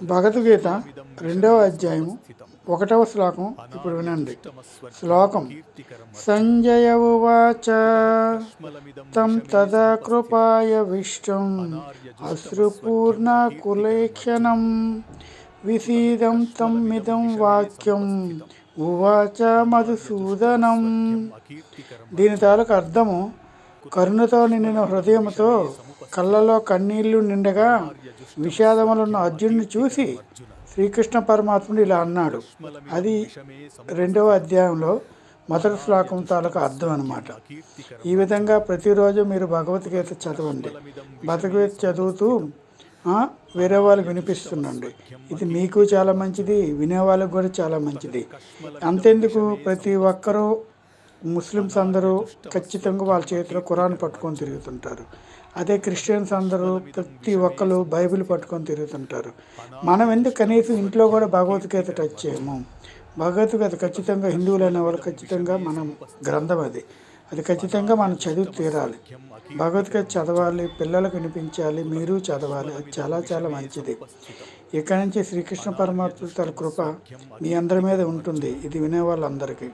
భగవద్గీత రెండవ అధ్యాయము ఒకటవ శ్లోకం. ఇప్పుడు వినండి. శ్లోకం. సంజయ ఉవాచ. తం తదా కృపాయ విష్టం అశ్రుపూర్ణ కులేక్షణం. విసీదం తం మిదం వాక్యం. ఉవాచ మధుసూదనం. దీని తాలూకు అర్థము కరుణతో నిండిన హృదయముతో కళ్ళలో కన్నీళ్ళు నిండగా విషాదములున్న అర్జునుని చూసి శ్రీకృష్ణ పరమాత్ముడు ఇలా అన్నాడు. అది రెండవ అధ్యాయంలో మొదటి శ్లోకం తాలూకు అర్థం అనమాట ఈ విధంగా ప్రతిరోజు మీరు భగవద్గీత చదవండి. భగవద్గీత చదువుతూ వేరే వాళ్ళకి వినిపిస్తుండండి. ఇది మీకు చాలా మంచిది వినే వాళ్ళకి కూడా చాలా మంచిది. అంతెందుకు ప్రతి ఒక్కరూ ముస్లిమ్స్ అందరూ ఖచ్చితంగా వాళ్ళ చేతిలో ఖురాన్ పట్టుకొని తిరుగుతుంటారు. అదే క్రిస్టియన్స్ అందరూ ప్రతి ఒక్కరు బైబిల్ పట్టుకొని తిరుగుతుంటారు. మనం ఎందుకు కనీసం ఇంట్లో కూడా భగవద్గీత టచ్ చేయము? భగవద్గీత ఖచ్చితంగా హిందువులు అనే వాళ్ళు ఖచ్చితంగా మనం గ్రంథం అది. అది ఖచ్చితంగా మనం చదివి తీరాలి. భగవద్గీత చదవాలి పిల్లలకు వినిపించాలి మీరు చదవాలి. అది చాలా చాలా మంచిది. ఇక్కడి నుంచి శ్రీకృష్ణ పరమాత్మ తన కృప మీ అందరి మీద ఉంటుంది. ఇది వినే వాళ్ళందరికీ